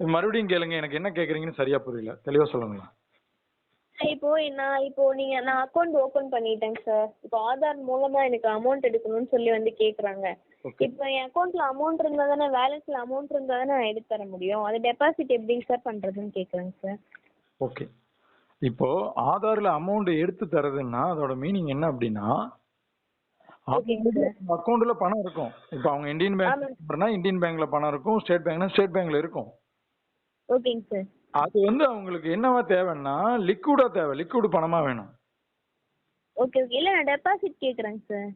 மறுபடியும் கேளுங்க எனக்கு என்ன கேக்குறீங்கன்னு சரியா புரியல. தெளிவா சொல்லுங்களேன். இப்போ நான் இப்போ நீங்க நான் அக்கௌண்ட் ஓபன் பண்ணிட்டேங்க சார் இப்போ ஆதார் மூலமா எனக்கு அமௌண்ட் எடுக்கணும்னு சொல்லி வந்து கேக்குறாங்க. இப்போ என் அக்கௌண்ட்ல அமௌண்ட் இருந்தா தானே பேலன்ஸ்ல அமௌண்ட் இருந்தா தானே நான் எடுத்து தர முடியும்? அது டெபாசிட் எப்படிங்க சார் பண்றதுன்னு கேக்குறேங்க சார் ஓகே இப்போ ஆதார்ல அமௌண்ட் எடுத்து தரதுன்னா அதோட மீனிங் என்ன அப்படின்னா அக்கௌண்ட்ல பணம் இருக்கும். இப்போ அவங்க இந்தியன். பேங்க் இந்தியன் பேங்க்ல பணம் இருக்கும் ஸ்டேட் பேங்க்னா ஸ்டேட் பேங்க்ல இருக்கும். ஓகேங்க சார். அது வந்து அவங்களுக்கு என்னவா தேவைன்னா லிக்விடா தேவை. லிக்விட் பணமா வேணும். Okay okay. இல்லை நான் டெபாசிட் கேட்குறேங்க சார்.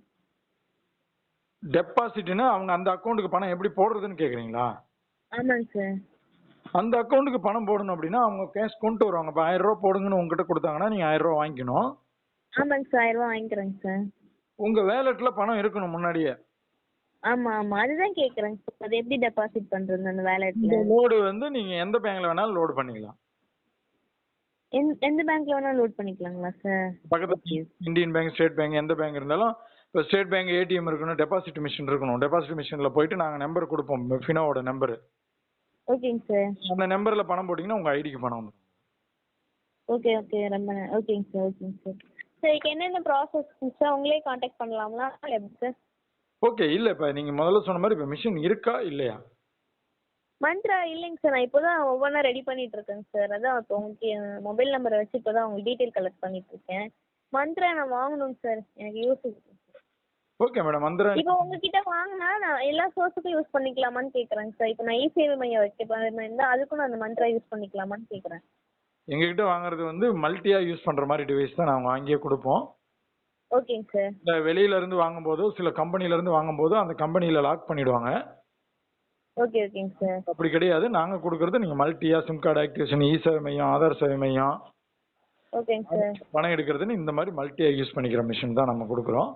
டெபாசிட்னா அவங்க அந்த அக்கௌண்ட்டுக்கு பணம் எப்படி போடுறதுன்னு கேக்குறீங்களா? ஆமாங்க சார். அந்த அக்கௌண்ட்டுக்கு பணம் போடணும் அப்படின்னா அவங்க கேஷ் கொண்டு வருவாங்க. இப்போ ஆயிரம் ரூபா போடுங்கன்னு உங்ககிட்ட கொடுத்தாங்கன்னா நீங்க ஆயிரம் ரூபா வாங்கிக்கணும். ஆமாங்க சார் ஆயிரம் ரூபா வாங்கிக்கிறேங்க சார். உங்க வேலெட்ல பணம் இருக்கணும் முன்னாடியே. ஆமாம் ஆமாம் அதுதான் சார் அது எப்படி டெபாசிட் பண்ணுறது அந்த இந்த வேலெட்டில் லோடு வந்து நீங்க எந்த பேங்க்ல வேணாலும் லோடு பண்ணிக்கலாம். எந் எந்த பேங்க்ல வேணாலும் லோட் பண்ணிக்கலாங்களா சார் பக்கத்துல இந்தியன் பேங்க் ஸ்டேட் பேங்க் எந்த பேங்க் இருந்தாலும் இப்போ ஸ்டேட் பேங்க் ஏடிஎம் இருக்கணும் டெபாசிட் மிஷின் இருக்கணும். டெபாசிட் மிஷின்ல போயிட்டு நாங்க நம்பர் கொடுப்போம். ஃபினோவோட நம்பர் ஓகேங்க சார் அந்த நம்பர்ல பணம் போட்டீங்கன்னா உங்க ஐடிக்கு பணம் வந்துடும் ஓகே ஓகே ரொம்ப ஓகேங்க சார் ஓகேங்க சார் சார் இதுக்கு என்னென்ன ப்ராசஸ் சார் உங்களே காண்டாக்ட் பண்ணலாங்களா எப்படி சார் ஓகே இல்ல இப்ப நீங்க முதல்ல சொன்ன மாதிரி இப்ப மிஷின் இருக்கா இல்லையா? மந்த்ரா இல்லைங்க சார். நான் இப்போ தான் ஒவ்வொன்றா ரெடி பண்ணிட்டு இருக்கேங்க சார். அதான் இப்போ உங்களுக்கு மொபைல் நம்பரை வச்சு இப்போ தான் உங்களுக்கு டீட்டெயில் கலெக்ட் பண்ணிட்டு இருக்கேன் மந்த்ரா நான் வாங்கணுங்க சார். எனக்கு யூஸ் ஓகே மேடம் மந்திரா இப்போ உங்ககிட்ட வாங்கினா நான் எல்லா சோர்ஸுக்கும் யூஸ் பண்ணிக்கலாமான்னு கேட்குறேங்க சார். இப்போ நான் இ சேவை மையம் வைக்க இருந்தால் அதுக்கும் நான் அந்த மந்த்ரா யூஸ் பண்ணிக்கலாமான்னு கேட்குறேன் எங்ககிட்ட வாங்குறது வந்து மல்டியா யூஸ் பண்ற மாதிரி டிவைஸ் தான் நாங்க வாங்கியே கொடுப்போம். ஓகேங்க சார். இல்ல வெளியில இருந்து வாங்கும்போதோ சில கம்பெனில இருந்து வாங்கும்போதோ அந்த கம்பெனில லாக் பண்ணிடுவாங்க. ஓகே ஓகேங்க சார். அப்படி கிடையாது. நாங்க கொடுக்கறது நீங்க மல்டியா சிம் கார்டு ஆக்டிவேஷன் இ சேவை மையம் ஆதார் சேவை மையம். ஓகேங்க சார். பணம் எடுக்கிறதுன்னு இந்த மாதிரி மல்டியா யூஸ் பண்ணிக்கிற மிஷின் தான் நம்ம கொடுக்குறோம்.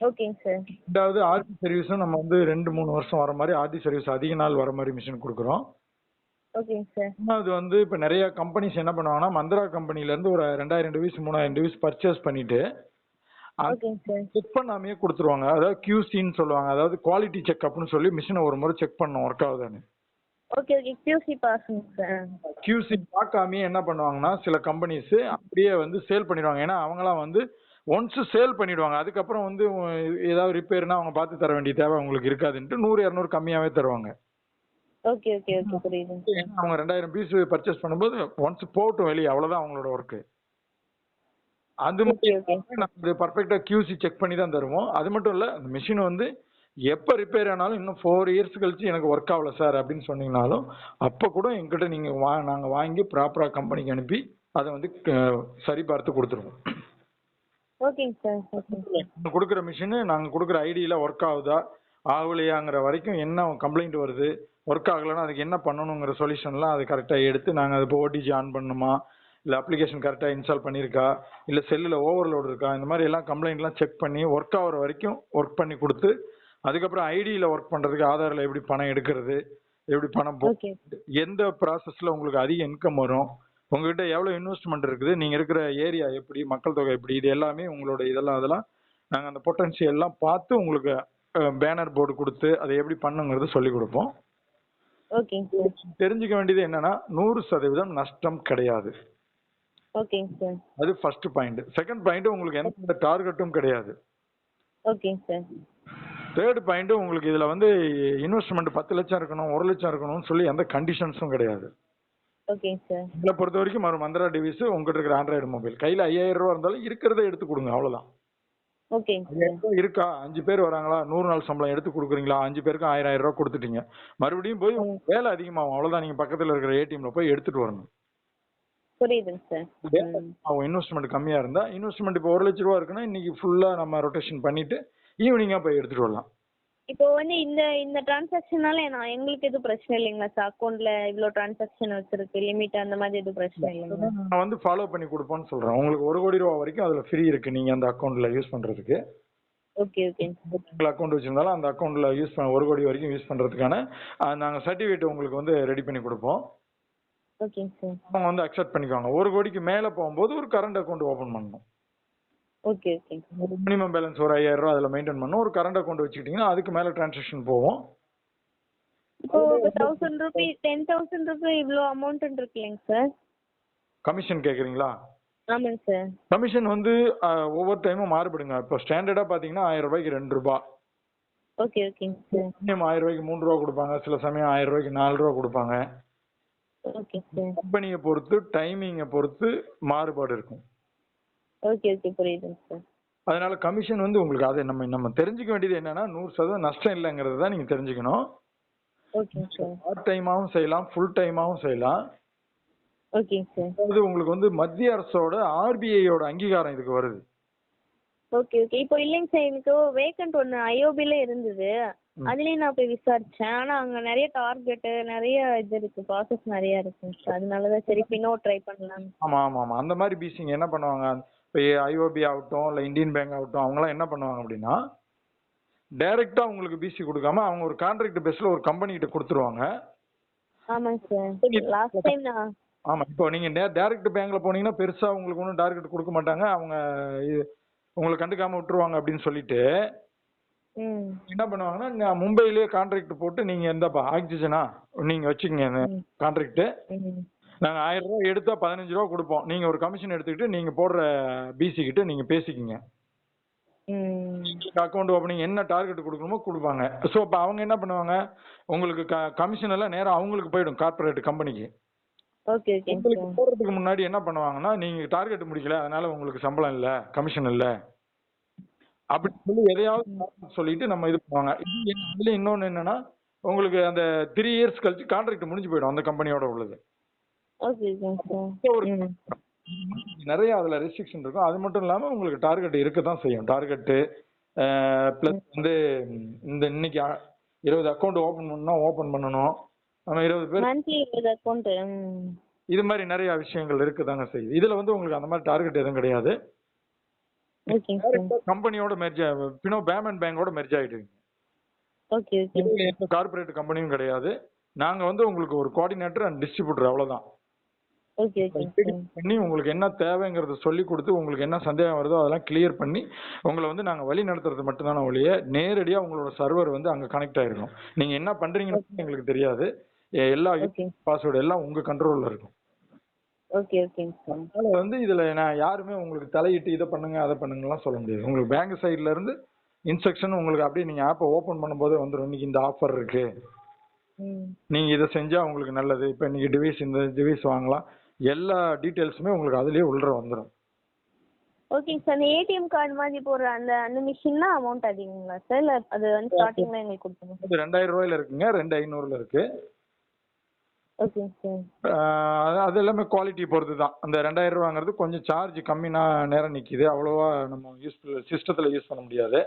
ஓகேங்க சார். ரெண்டாவது ஆர்டி சர்வீஸும் நம்ம வந்து ரெண்டு மூணு வருஷம் வர மாதிரி ஆர்டி சர்வீஸ் அதிக நாள் வர மாதிரி மிஷின் கொடுக்குறோம். ஓகேங்க சார். மூணாவது வந்து இப்போ நிறைய கம்பெனிஸ் என்ன பண்ணுவாங்கன்னா மந்த்ரா கம்பெனில இருந்து ஒரு ரெண்டாயிரம் டிவைஸ் மூணாயிரம் டிவைஸ் பர்ச்சேஸ் பண்ணிட்டு செக் பண்ணாமையே கொடுத்துருவாங்க. அதாவது QC-ன்னு சொல்லுவாங்க. அதாவது குவாலிட்டி செக்அப்னு சொல்லி மிஷினை ஒரு முறை செக் பண்ணணும். ஒர்க் ஆகுதான்னு ஓகே ஓகே பாஸுங்க சார் QC பார்க்காமயே என்ன பண்ணுவாங்கன்னா சில கம்பெனிஸ் அப்படியே வந்து சேல் பண்ணிடுவாங்க. ஏன்னா அவங்களாம் வந்து ஒன்ஸ் சேல் பண்ணிடுவாங்க. அதுக்கப்புறம் வந்து ஏதாவது ரிப்பேர்னா அவங்க பார்த்து தர வேண்டிய தேவை அவங்களுக்கு இருக்காதுன்ட்டு நூறு இரநூறு கம்மியாவே தருவாங்க. ஓகே ஓகே ஓகே ஏன்னா அவங்க ரெண்டாயிரம் பீஸ் பர்ச்சேஸ் பண்ணும்போது ஒன்ஸ் போகட்டும் வெளியே. அவ்வளவுதான் அவங்களோட ஒர்க்கு அது மட்டும் நம்ம பர்ஃபெக்டா QC செக் பண்ணி தான் தருவோம். அது மட்டும் இல்ல அந்த மிஷின் வந்து எப்ப ரிப்பேர் ஆனாலும் இன்னும் ஃபோர் இயர்ஸ் கழிச்சு எனக்கு ஒர்க் ஆகல சார் அப்படின்னு சொன்னீங்கனாலும் அப்ப கூட எங்கிட்ட நீங்க வா நாங்க வாங்கி ப்ராப்பரா கம்பெனிக்கு அனுப்பி அதை வந்து சரி பார்த்து கொடுத்துருவோம். ஓகேங்க சார் கொடுக்குற மிஷின் நாங்க கொடுக்குற ஐடியில ஒர்க் ஆகுதா ஆகலையாங்கிற வரைக்கும் என்ன கம்ப்ளைண்ட் வருது ஒர்க் ஆகலைன்னா அதுக்கு என்ன பண்ணணுங்கிற சொல்யூஷன்லாம் அது கரெக்டாக எடுத்து நாங்கள் அது இப்போ ஓடிஜி ஆன் பண்ணணுமா இல்லை அப்ளிகேஷன் கரெக்டாக இன்ஸ்டால் பண்ணியிருக்கா இல்லை செல்லில் ஓவர்லோடு இருக்கா? இந்த மாதிரி எல்லாம் கம்ப்ளைண்ட்லாம் செக் பண்ணி ஒர்க் ஆகுற வரைக்கும் ஒர்க் பண்ணி கொடுத்து அதுக்கப்புறம் ஐடியில் ஒர்க் பண்ணுறதுக்கு ஆதாரில் எப்படி பணம் எடுக்கிறது எப்படி பணம் போ எந்த ப்ராசஸ்ல உங்களுக்கு அதிக இன்கம் வரும் உங்ககிட்ட எவ்வளவு இன்வெஸ்ட்மெண்ட் இருக்குது நீங்க இருக்கிற ஏரியா எப்படி மக்கள் தொகை எப்படி இது எல்லாமே உங்களோட இதெல்லாம் அதெல்லாம் நாங்க அந்த பொட்டன்ஷியல் எல்லாம் பார்த்து உங்களுக்கு பேனர் போர்டு கொடுத்து அதை எப்படி பண்ணுங்கிறது சொல்லி கொடுப்போம். தெரிஞ்சுக்க வேண்டியது என்னன்னா நூறு சதவீதம் நஷ்டம் கிடையாது. ஓகேங்க சார் அது ஃபர்ஸ்ட் பாயிண்ட் செகண்ட் பாயிண்ட் உங்களுக்கு எந்த டார்கெட்டும் கிடையாது. ஓகேங்க சார் தேர்ட் பாயிண்ட் உங்களுக்கு இதுல வந்து இன்வெஸ்ட்மெண்ட் பத்து லட்சம் இருக்கணும் ஒரு லட்சம் இருக்கணும்னு சொல்லி எந்த கண்டிஷன்ஸும் கிடையாது. ஓகேங்க சார் இதை பொறுத்த வரைக்கும் ஒரு மந்திரா டிவைஸ் உங்ககிட்ட இருக்கிற ஆண்ட்ராய்டு மொபைல் கையில ஐயாயிரம் ரூபா இருந்தாலும் இருக்கிறத எடுத்து கொடுங்க ஓகேங்க ஐயாயிரம் ரூபாய் இருக்கா? அஞ்சு பேர் வராங்களா? நூறு நாள் சம்பளம் எடுத்து கொடுக்குறீங்களா? அஞ்சு பேருக்கு ஆயிரம் ஆயிரம் ரூபாய் கொடுத்துட்டீங்க. மறுபடியும் போய் வேலை அதிகமாகும் அவ்வளவுதான். நீங்க பக்கத்துல இருக்கிற ஏடிஎம்ல போய் எடுத்துட்டு வரணும். புரியுதுங்க சார். அவங்க இன்வெஸ்ட்மெண்ட் கம்மியா இருந்தா இன்வெஸ்ட்மெண்ட் இப்போ ஒரு லட்ச ரூபா இருக்குன்னா இன்னைக்கு ஃபுல்லா நம்ம ரொட்டேஷன் பண்ணிட்டு ஈவினிங்கா போய் எடுத்துட்டு வரலாம். இப்போ வந்து இந்த இந்த டிரான்சாக்ஷனால நான் எங்களுக்கு எதுவும் பிரச்சனை இல்லைங்களா சார்? அக்கௌண்ட்ல இவ்வளோ டிரான்சாக்ஷன் வச்சிருக்கு லிமிட் அந்த மாதிரி எதுவும் பிரச்சனை இல்லைங்களா நான் வந்து ஃபாலோ பண்ணி கொடுப்போம்னு சொல்றேன். உங்களுக்கு ஒரு கோடி ரூபா வரைக்கும் அதுல ஃப்ரீ இருக்கு நீங்க அந்த அக்கௌண்ட்ல யூஸ் பண்றதுக்கு. ஓகே ஓகேங்க உங்கள் அக்கௌண்ட் வச்சிருந்தாலும் அந்த அக்கௌண்ட்ல யூஸ் பண்ண ஒரு கோடி வரைக்கும் யூஸ் பண்றதுக்கான நாங்க சர்டிஃபிகேட் உங்களுக்கு வந்து ரெடி பண்ணி கொடுப்போம். ஓகேங்க சார் அவங்க வந்து அக்செப்ட் பண்ணிக்குவாங்க. ஒரு கோடிக்கு மேல போகும்போது ஒரு கரண்ட் அக்கௌண்ட் ஓபன் பண்ணணும். ஓகே ஓகேங்க மினிமம் பேலன்ஸ் ஒரு ஐயாயிரம் ரூபாய் அதில் மெயின்டைன் பண்ணணும். ஒரு கரண்ட் அக்கௌண்ட் வச்சுக்கிட்டிங்கன்னா அதுக்கு மேலே டிரான்சாக்ஷன் போகும். இப்போ thousand rupee ten thousand rupee இவ்வளோ அமௌண்ட்டுன்னு இருக்கு இல்லைங்க சார் கமிஷன் கேட்குறீங்களா ஆமாங்க சார் கமிஷன் வந்து ஒவ்வொரு டைமும் மாறுபடுங்க. இப்போ ஸ்டாண்டர்டாக பார்த்தீங்கன்னா ஆயிரம் ரூபாய்க்கு ரெண்டு ரூபா. ஓகே ஓகேங்க சார் ஆயிரம் ரூபாய்க்கு மூணு ரூபா கொடுப்பாங்க. சில சமயம் ஆயிரம் ரூபாய்க்கு நாலு ரூபா கொடுப்பாங்க. ஓகே கம்பெனியை பொறுத்து டைமிங்கை பொறுத்து மாறுபாடு இருக்கும். ஓகே ஓகே புரியுதுங்க சார் அதனால கமிஷன் வந்து உங்களுக்கு அதை நம்ம நம்ம தெரிஞ்சுக்க வேண்டியது என்னன்னா நூறு சதவீதம் நஷ்டம் இல்லைங்கிறது தான் நீங்கள் தெரிஞ்சுக்கணும். பார்ட் டைமாகவும் செய்யலாம் ஃபுல் டைமாகவும் செய்யலாம். ஓகேங்க சார் அதாவது உங்களுக்கு வந்து மத்திய அரசோட ஆர்பிஐயோட அங்கீகாரம் இதுக்கு வருது. ஓகே ஓகே இப்போ இல்லைங்க சார் எனக்கு வேக்கண்ட் ஒன்று ஐஓபில இருந்தது. அதுலேயும் நான் போய் விசாரிச்சேன். ஆனால் அங்கே நிறைய டார்கெட்டு நிறைய இது இருக்கு. ப்ராசஸ் நிறைய இருக்குங்க சார் அதனால தான் சரி பின்னோ ட்ரை பண்ணலாம். ஆமாம் ஆமாம் ஆமாம் அந்த மாதிரி பிசிங்க என்ன பண்ணுவாங்க? இப்போ ஐஓபி ஆகட்டும் இல்லை இந்தியன் பேங்க் ஆகட்டும் அவங்களாம் என்ன பண்ணுவாங்க அப்படின்னா டைரெக்டாக உங்களுக்கு பிசி கொடுக்காம அவங்க ஒரு கான்ட்ராக்ட் பேஸில் ஒரு கம்பெனிகிட்ட கொடுத்துருவாங்க. ஆமாங்க சார் லாஸ்ட் டைம் நான் ஆமாம் இப்போ நீங்கள் நே டேரக்ட் பேங்க்கில் போனீங்கன்னா பெருசாக உங்களுக்கு ஒன்றும் டார்கெட் கொடுக்க மாட்டாங்க. அவங்க இது உங்களை கண்டுக்காமல் விட்டுருவாங்க அப்படின்னு சொல்லிட்டு என்ன பண்ணுவாங்கன்னா நான் மும்பையிலேயே கான்ட்ராக்ட் போட்டு நீங்கள் எந்தப்பா ஆக்சிஜனா நீங்கள் வச்சுக்கங்க ம். நாங்கள் ஆயிரம் ரூபா எடுத்தா பதினஞ்சு ரூபா கொடுப்போம். நீங்கள் ஒரு கமிஷன் எடுத்துக்கிட்டு நீங்கள் போடுற பிசி கிட்ட நீங்கள் பேசிக்கிங்க. அக்கௌண்ட் ஓப்பனிங் என்ன டார்கெட் கொடுக்கணுமோ கொடுப்பாங்க. ஸோ இப்போ அவங்க என்ன பண்ணுவாங்க? உங்களுக்கு கமிஷன் எல்லாம் நேராக அவங்களுக்கு போயிடும் கார்ப்பரேட் கம்பெனிக்கு உங்களுக்கு போடுறதுக்கு முன்னாடி என்ன பண்ணுவாங்கன்னா நீங்கள் டார்கெட் முடிக்கல அதனால உங்களுக்கு சம்பளம் இல்லை கமிஷன் இல்லை. அப்படி சொல்லி எதையாவது சொல்லிட்டு நம்ம இது பண்ணுவாங்க. இது என்ன- அதுல இன்னொன்று என்னன்னா உங்களுக்கு அந்த த்ரீ இயர்ஸ் கழிச்சு கான்ட்ராக்ட் முடிஞ்சு போயிடும் அந்த கம்பெனியோட உள்ளது. ஒரு நிறைய அதுல ரெஸ்ட்ரிக்ஷன் இருக்கும். அது மட்டும் இல்லாம உங்களுக்கு டார்கெட் இருக்க தான் செய்யும் டார்கெட்டு ப்ளஸ் வந்து இந்த இன்னைக்கு இருபது அக்கௌண்ட் ஓபன் பண்ணா ஓபன் பண்ணணும். நம்ம இருபது பேர் இது மாதிரி நிறைய விஷயங்கள் இருக்குதாங்க செய்யுது. இதுல வந்து உங்களுக்கு அந்த மாதிரி டார்கெட் எதுவும் கிடையாது. கம்பெனியோட மெர்ஜ் பினோ பேமெண்ட் பேங்கோட மெர்ஜ் ஆயிடுவீங்க. ஓகே ஓகே கார்பரேட் கம்பெனியும் கிடையாது. நாங்க வந்து உங்களுக்கு ஒரு கோஆர்டினேட்டர் அண்ட் டிஸ்ட்ரிபியூட்டர் அவ்வளவுதான். பண்ணி உங்களுக்கு என்ன தேவைங்கிறத சொல்லி கொடுத்து உங்களுக்கு என்ன சந்தேகம் வருதோ அதெல்லாம் கிளியர் பண்ணி உங்களை வந்து நாங்க வழி நடத்துறது மட்டும்தான ஒழிய நேரடியா உங்களோட சர்வர் வந்து அங்க கனெக்ட் ஆயிருக்கும். நீங்க என்ன பண்றீங்கன்னு எங்களுக்கு தெரியாது. எல்லா பாஸ்வேர்டு எல்லாம் உங்க கண்ட்ரோல்ல இருக்கும். ஓகே ஓகேங்க சார் அதனால வந்து இதுல நான் யாருமே உங்களுக்கு தலையிட்டு இதை பண்ணுங்க அதை பண்ணுங்கலாம் சொல்ல முடியாது. உங்களுக்கு பேங்க் சைடுல இருந்து இன்ஸ்ட்ரக்ஷன் உங்களுக்கு அப்படியே நீங்க ஆப்பை ஓபன் பண்ணும்போதே வந்துடும் இன்னைக்கு இந்த ஆஃபர் இருக்கு. நீங்க இதை செஞ்சா உங்களுக்கு நல்லது. இப்போ இன்னைக்கு டிவைஸ் இந்த டிவைஸ் வாங்கலாம். எல்லா டீட்டெயில்ஸுமே உங்களுக்கு அதுலயே உள்ள வந்துடும் ஓகேங்க சார் அந்த ஏடிஎம் கார்டு மாதிரி போடுற அந்த அந்த மிஷின்னா அமௌண்ட் அதிகங்களா சார் இல்லை அது வந்து ஸ்டார்டிங்கில் எங்களுக்கு கொடுத்துருங்க. ரெண்டாயிரம் ரூபாயில இருக்குங்க. ரெண்டு ஐநூறுல இருக்கு. அது- அது எல்லாமே குவாலிட்டி பொறுத்து தான் அந்த ரெண்டாயிரம் ரூபாங்கிறது கொஞ்சம் சார்ஜ் கம்மினா நேரம் நிக்குது. அவ்வளோவா நம்ம யூஸ் சிஸ்டத்தில் யூஸ் பண்ண முடியாது.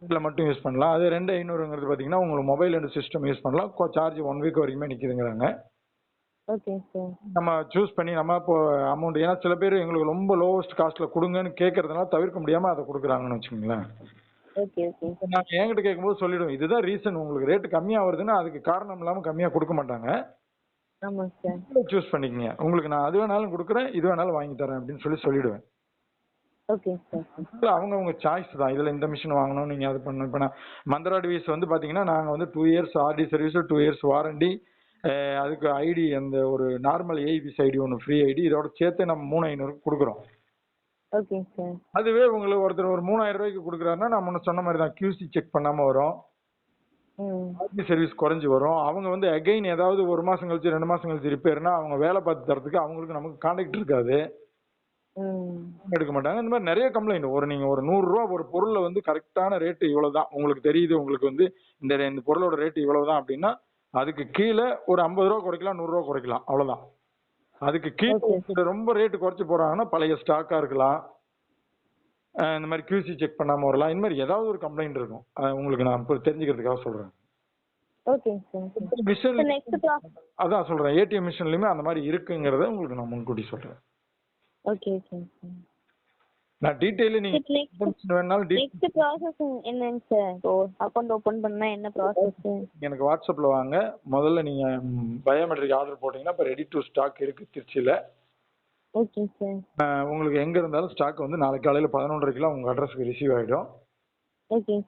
இதில் மட்டும் யூஸ் பண்ணலாம். அது ரெண்டு ஐநூறுங்கிறது பார்த்தீங்கன்னா உங்களுக்கு மொபைல் அண்ட் சிஸ்டம் யூஸ் பண்ணலாம். சார்ஜ் ஒன் வீக் வரைக்குமே நிற்கிதுங்கிறாங்க நம்ம சூஸ் பண்ணி நம்ம இப்போ அமௌண்ட் ஏன்னா சில பேர் எங்களுக்கு ரொம்ப லோவஸ்ட் காஸ்ட்டில் கொடுங்கன்னு கேட்கறதுனால தவிர்க்க முடியாமல் அதை கொடுக்குறாங்கன்னு வச்சுக்கோங்களேன். ஓகே ஓகேங்க சார் நாங்கள் என்கிட்ட கேட்கும்போது சொல்லிடுவோம் இதுதான் ரீசன் உங்களுக்கு ரேட்டு கம்மியாக வருதுன்னா அதுக்கு காரணம் இல்லாமல் கம்மியாக கொடுக்க மாட்டாங்க. சார் சூஸ் பண்ணிக்கங்க. உங்களுக்கு நான் அது வேணாலும் கொடுக்குறேன் இது வேணாலும் வாங்கி தரேன் அப்படின்னு சொல்லி சொல்லிடுவேன். ஓகேங்க சார் இல்ல, அவங்க அவங்க சாய்ஸ் தான். இதுல இந்த மிஷின் வாங்கணும் நீங்க அது பண்ணணும். இப்போ நான் மந்த்ரா டிவைஸ் வந்து பாத்தீங்கன்னா நாங்க வந்து two years RD service two years warranty அதுக்கு ஐடி அந்த ஒரு நார்மல் ஏஐபிஎஸ் ஐடி ஒன்று ஃப்ரீ ஐடி இதோட சேர்த்து நம்ம மூணு ஐநூறுக்கு கொடுக்குறோம். ஓகேங்க சார் அதுவே உங்களுக்கு ஒருத்தர் ஒரு மூணாயிரம் ரூபாய்க்கு கொடுக்குறாருன்னா நான் முன்ன சொன்ன மாதிரி தான் QC செக் பண்ணாம வரும். ம். ஆர்டி சர்வீஸ் குறைஞ்சு வரும். அவங்க வந்து அகைன் ஏதாவது ஒரு மாசம் கழிச்சு ரெண்டு மாசம் கழிச்சு ரிப்பேர்னா அவங்க வேலை பார்த்து தரதுக்கு அவங்களுக்கு நமக்கு கான்டாக்ட் இருக்காது. எடுக்க மாட்டாங்க. இந்த மாதிரி நிறைய கம்ப்ளைண்ட் ஒரு நீங்க ஒரு நூறு ரூபா ஒரு பொருள்ல வந்து கரெக்டான ரேட்டு இவ்வளவுதான். உங்களுக்கு தெரியுது உங்களுக்கு வந்து இந்த இந்த பொருளோட ரேட்டு இவ்வளவுதான் அப்படின்னா அதுக்கு கீழே ஒரு ஐம்பது ரூபா குறைக்கலாம் நூறு ரூபா குறைக்கலாம். அவ்வளவுதான். அதுக்கு கீழே ரொம்ப ரேட்டு குறைச்சு போறாங்கன்னா பழைய ஸ்டாக்கா இருக்கலாம். இந்த மாதிரி QC செக் பண்ணாம வரலாம். இந்த மாதிரி ஏதாவது ஒரு கம்ப்ளைண்ட் இருக்கும். உங்களுக்கு நான் தெரிஞ்சுக்கிறதுக்காக சொல்றேன். அதான் சொல்றேன். ஏடிஎம் மிஷின்லயுமே அந்த மாதிரி இருக்குங்கிறத உங்களுக்கு நான் முன்கூட்டி சொல்றேன். ஓகே நான் டீட்டெயிலு நீங்க வேணாலும் நெக்ஸ்ட் ப்ராசஸ் என்னங்க சார் இப்போ அக்கௌண்ட் ஓப்பன் பண்ணா என்ன ப்ராசஸ் எனக்கு வாட்ஸ்அப்ல வாங்க. முதல்ல நீங்க பயோமெட்ரிக் ஆர்டர் போட்டீங்கன்னா இப்போ ரெடி டு ஸ்டாக் இருக்கு திருச்சியில ஓகே சார் உங்களுக்கு எங்க இருந்தாலும் ஸ்டாக் வந்து நாளைக்கு காலையில பதினொன்றரைக்குலாம் உங்க அட்ரஸ்க்கு ரிசீவ் ஆயிடும்.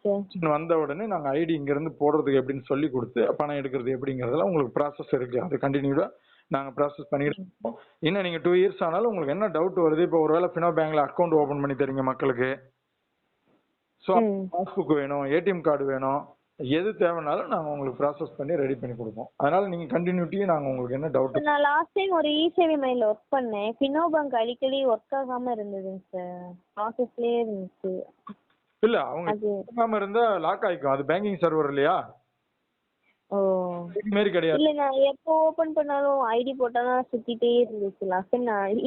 சார் வந்த உடனே நாங்க ஐடி இங்க இருந்து போடுறதுக்கு எப்படின்னு சொல்லி கொடுத்து பணம் எடுக்கிறது எப்படிங்கறதெல்லாம் உங்களுக்கு ப்ராசஸ் இருக்கு. அது கண்டினியூடா நாங்க ப்ராசஸ் பண்ணிட்டு இருக்கோம். இன்னும் நீங்க டூ இயர்ஸ் ஆனாலும் உங்களுக்கு என்ன டவுட் வருது? இப்போ ஒருவேளை ஃபினோ பேங்க்ல அக்கௌண்ட் ஓபன் பண்ணி தரீங்க மக்களுக்கு. ஸோ. பாஸ்புக் வேணும் ஏடிஎம் கார்டு வேணும். எது தேவைனாலும் நாங்க உங்களுக்கு ப்ராசஸ் பண்ணி ரெடி பண்ணி கொடுப்போம். அதனால நீங்க கண்டினியூட்டியும் நாங்க உங்களுக்கு என்ன டவுட் நான் லாஸ்ட் டைம் ஒரு இ சேவை மைல்ல ஒர்க் பண்ணேன். ஃபினோ பேங்க் அடிக்கடி ஒர்க் ஆகாம இருந்ததுங்க சார் ப்ராசஸ்லயே இருந்துச்சு. இல்ல அவங்க அது பண்ணாம இருந்தா லாக் ஆயிக்கும். அது பேங்கிங் சர்வர் இல்லையா? ஓ. மாரி கிடையாது. இல்ல நான் எப்போ ஓபன் பண்ணாலும் ஐடி போட்டாலும் சுத்திட்டே இருந்துச்சு லாஸ்ட் நான்